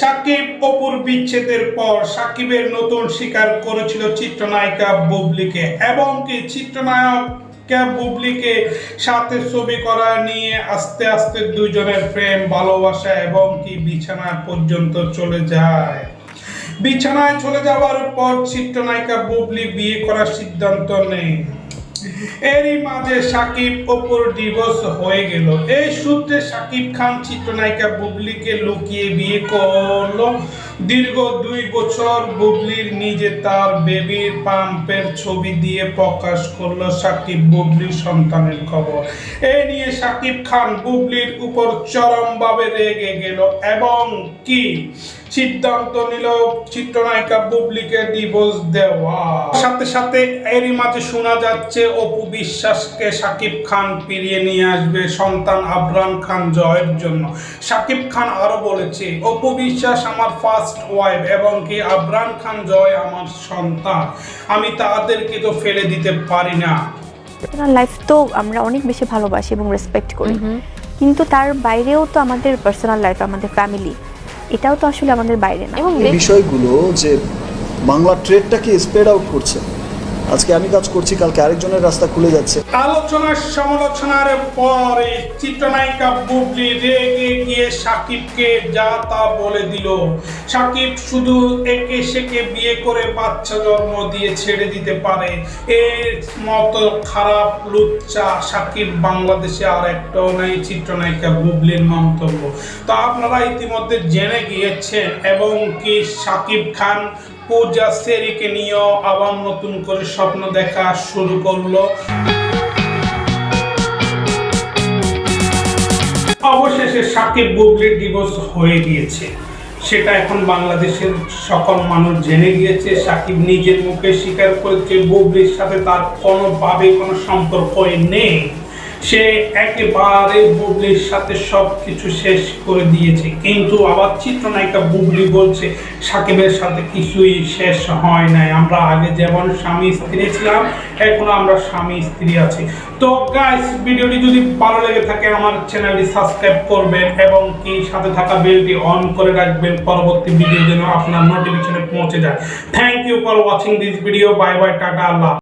সাকিব অপুর বিচ্ছেদের পর সাকিবের নতুন স্বীকার করেছিল চিত্রনায়িকা বুবলিকে, এবং কি চিত্রনায়ক বুবলিকে সাথে ছবি করা নিয়ে আস্তে আস্তে দুজনের প্রেম, ভালোবাসা এবং কি বিছানা পর্যন্ত চলে যায়। বিছানায় চলে যাওয়ার পর চিত্রনায়িকা বুবলি বিয়ে করার সিদ্ধান্ত নেয়। এরই মাঝে সাকিব অপুর ডিভোর্স হয়ে গেল। এই সূত্রে সাকিব খান চিত্রনায়িকা বুবলিকে লুকিয়ে বিয়ে করল। দীর্ঘ দুই বছর বুবলির নিজে তার বেবির পাম্পের ছবি দিয়ে প্রকাশ করল সাকিব বুবলির সন্তানের খবর। এই নিয়ে সাকিব খান বুবলির উপর চরমভাবে রেগে গেল। এবং কি? সিদ্ধান্ত নিল চিত্রনায়িকা বুবলিকে ডিভোর্স দেওয়া। সাথে সাথে এরই মাঝে শোনা যাচ্ছে অপু বিশ্বাসকে সাকিব খান ফিরিয়ে নিয়ে আসবে সন্তান আবরাম খান জয়ের জন্য। সাকিব খান আরও বলেছে অপু বিশ্বাস আমার ফার্স্ট ওয়াইফ এবং কি আবরাম খান জয় আমার সন্তান। আমি তাদেরকে তো ফেলে দিতে পারি না। লাইফ তো আমরা অনেক বেশি ভালোবাসি এবং রেসপেক্ট করি। কিন্তু তার বাইরেও তো আমাদের পার্সোনাল লাইফ আমাদের ফ্যামিলি এটাও তো আসলে আমাদের বাইরে না। এবং এই বিষয়গুলো যে বাংলা ট্রেডটাকে স্প্রেড আউট করছে আজকে আমি কাজ করছি কালকে আরেকজনের রাস্তা খুলে যাচ্ছে। আলোচনা সমালোচনার পরে চিত্রনায়িকা বুবলি রেগে গিয়ে সাকিবকে যা তা বলে দিল। সাকিব শুধু একে সেকে বিয়ে করে বাচ্চা জন্ম দিয়ে ছেড়ে দিতে পারে। এর মতো খারাপ লুচ্চা সাকিব বাংলাদেশে আর একটাও নাই, চিত্রনায়িকা বুবলির মন্তব্য। তো আপনারা ইতিমধ্যে জেনে গিয়েছেন এবং কি সাকিব খান পূজা সেরিকে নিয়েও আবার নতুন করে স্বপ্ন দেখা শুরু করল। অবশেষে সাকিব বুবলির ডিভোর্স হয়ে গিয়েছে। সেটা এখন বাংলাদেশের সকল মানুষ জেনে গিয়েছে। সাকিব নিজের মুখে স্বীকার করেছে বুবলির সাথে তার কোনোভাবে কোনো সম্পর্কই নেই। সে একেবারে বুবলির সাথে সব কিছু শেষ করে দিয়েছে। কিন্তু আবার চিত্রনায়িকা বুবলি বলছে, সাকিবের সাথে কিছুই শেষ হয় নাই। আমরা আগে যেমন স্বামী স্ত্রী ছিলাম, এখন আমরা স্বামী স্ত্রী আছি। তো গাইস ভিডিওটি যদি ভালো লেগে থাকে, আমার চ্যানেলটি সাবস্ক্রাইব করবেন এবং কি সাথে থাকা বেলটি অন করে রাখবেন। পরবর্তী ভিডিও যেন আপনার নোটিফিকেশনে পৌঁছে যায়। Thank you for watching this video bye bye tata, Allah